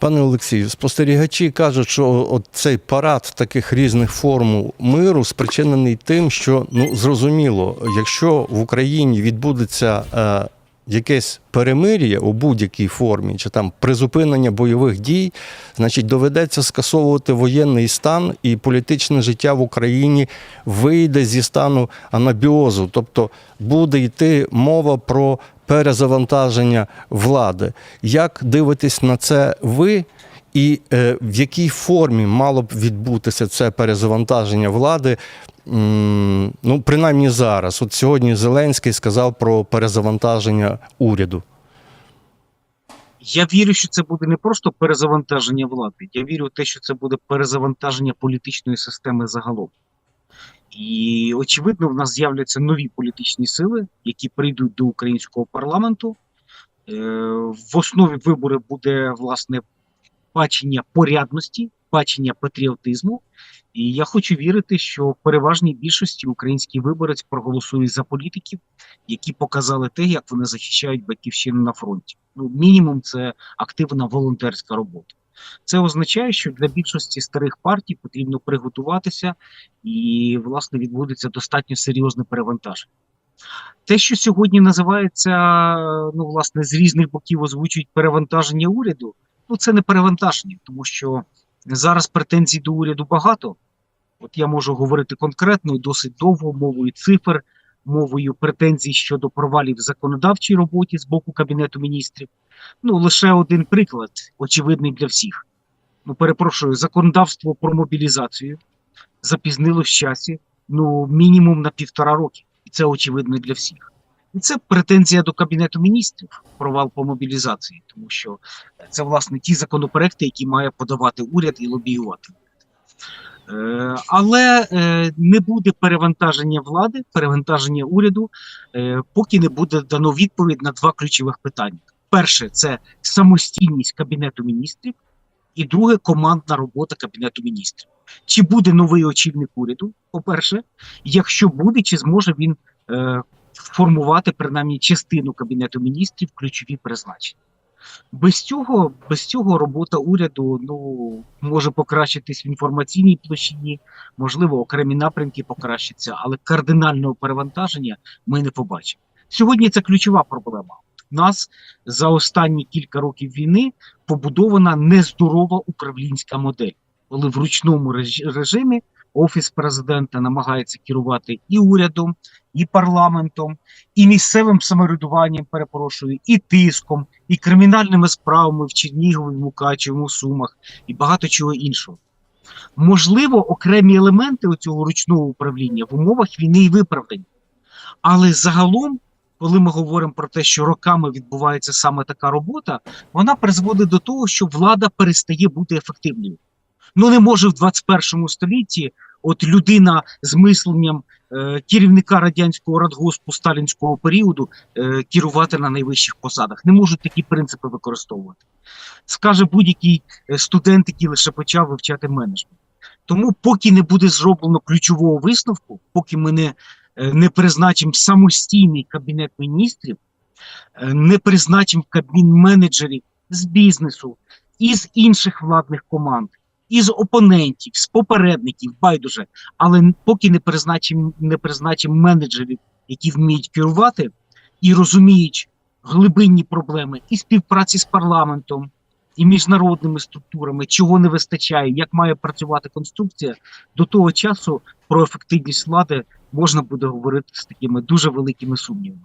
Пане Олексію, спостерігачі кажуть, що от цей парад таких різних формул миру спричинений тим, що ну зрозуміло, якщо в Україні відбудеться е, якесь перемир'я у будь-якій формі, чи там призупинення бойових дій, значить доведеться скасовувати воєнний стан, і політичне життя в Україні вийде зі стану анабіозу, тобто буде йти мова про перезавантаження влади. Як дивитесь на це ви? І е, в якій формі мало б відбутися це перезавантаження влади? Ну, принаймні зараз. От сьогодні Зеленський сказав про перезавантаження уряду. Я вірю, що це буде не просто перезавантаження влади. Я вірю в те, що це буде перезавантаження політичної системи загалом. І очевидно, в нас з'являться нові політичні сили, які прийдуть до українського парламенту. Е, В основі виборів буде власне бачення порядності, бачення патріотизму. І я хочу вірити, що в переважній більшості український виборець проголосує за політиків, які показали те, як вони захищають батьківщину на фронті. Ну, мінімум, це активна волонтерська робота. Це означає, що для більшості старих партій потрібно приготуватися, і власне відбудеться достатньо серйозне перевантаження. Те, що сьогодні називається, ну власне, з різних боків озвучують перевантаження уряду, ну це не перевантаження, тому що зараз претензій до уряду багато. От я можу говорити конкретно і досить довго мовою цифр, мовою претензій щодо провалів в законодавчій роботі з боку Кабінету міністрів. Ну, лише один приклад, очевидний для всіх. Ну, перепрошую, законодавство про мобілізацію запізнило в часі, ну, мінімум на півтора роки. І це очевидно для всіх. І це претензія до Кабінету міністрів, провал по мобілізації, тому що це, власне, ті законопроекти, які має подавати уряд і лобіювати. Е, Але е, не буде перевантаження влади, перевантаження уряду, е, поки не буде дано відповідь на два ключових питання. Перше це самостійність Кабінету міністрів, і друге командна робота Кабінету міністрів. Чи буде новий очільник уряду? По-перше, якщо буде, чи зможе він е, формувати принаймні частину Кабінету міністрів ключові призначення? Без цього, без цього робота уряду ну може покращитись в інформаційній площині, можливо, окремі напрямки покращаться, але кардинального перевантаження ми не побачимо. Сьогодні це ключова проблема. У нас за останні кілька років війни побудована нездорова управлінська модель, коли в ручному реж- режимі офіс президента намагається керувати і урядом, і парламентом, і місцевим самоврядуванням, перепрошую, і тиском, і кримінальними справами в Чернігові, в Мукачеві, в Сумах і багато чого іншого. Можливо, окремі елементи цього ручного управління в умовах війни і виправдані. Але загалом, коли ми говоримо про те, що роками відбувається саме така робота, вона призводить до того, що влада перестає бути ефективною. Ну не може в 21 столітті от людина з мисленням керівника радянського радгоспу сталінського періоду е, керувати на найвищих посадах. Не можуть такі принципи використовувати. Скаже будь-який е, студент, який лише почав вивчати менеджмент. Тому, поки не буде зроблено ключового висновку, поки ми не, е, не призначимо самостійний кабінет міністрів, е, не призначимо кабін менеджерів з бізнесу і з інших владних команд, із опонентів, з попередників, байдуже, але поки не призначимо, не призначимо менеджерів, які вміють керувати і розуміють глибинні проблеми і співпраці з парламентом, і міжнародними структурами, чого не вистачає, як має працювати конструкція, до того часу про ефективність влади можна буде говорити з такими дуже великими сумнівами.